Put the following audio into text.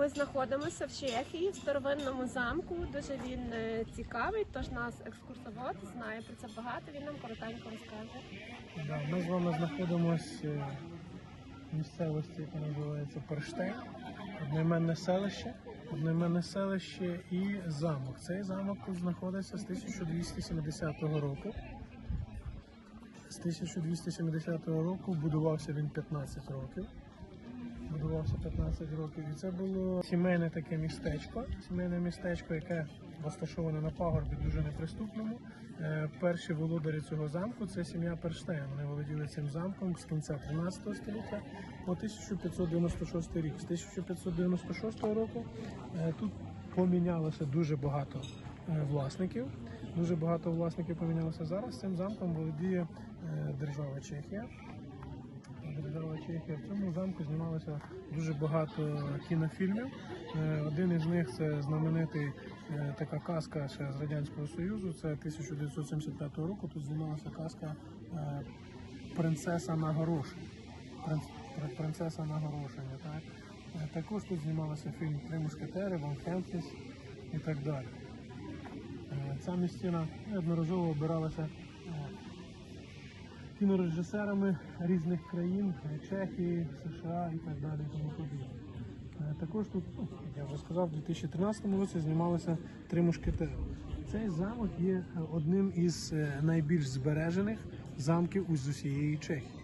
Ми знаходимося в Чехії в старовинному замку. Дуже він е, цікавий. Тож нас екскурсовод знає про це багато. Він нам коротенько розкаже. Да, ми з вами знаходимося в місцевості, яка називається Перштейн, одноіменне селище, одноіменне селище і замок. Цей замок знаходиться з 1270 року. З 1270 року будувався він 15 років. Будувався 15 років. І це було сімейне таке містечко. Сімейне містечко, яке розташоване на пагорбі дуже неприступному. Е, Перші володарі цього замку це сім'я Перштейн. Вони володіли цим замком з кінця 13 століття по 1596 рік. З 1596 року е, тут помінялося дуже багато е, власників. Дуже багато власників помінялося зараз. Цим замком володіє держава Чехія. Держава Чехія. В цьому замку знімалося дуже багато кінофільмів. Е, Один із них це знаменитий е, така казка ще з Радянського Союзу. Це 1975 року. Тут знімалася казка е, Принцеса на горошині. Принц- Принцеса на горошині. Так? Також тут знімалося фільм Три мушкетери, Ван Хелсіс і так далі. Ця місцина неодноразово обиралася кінорежисерами різних країн Чехії, США і так далі. Тому. Е, Також тут, ну, як я вже сказав, у 2013 році знімалися три мушкетери. Цей замок є е, одним із е, найбільш збережених замків з усієї Чехії.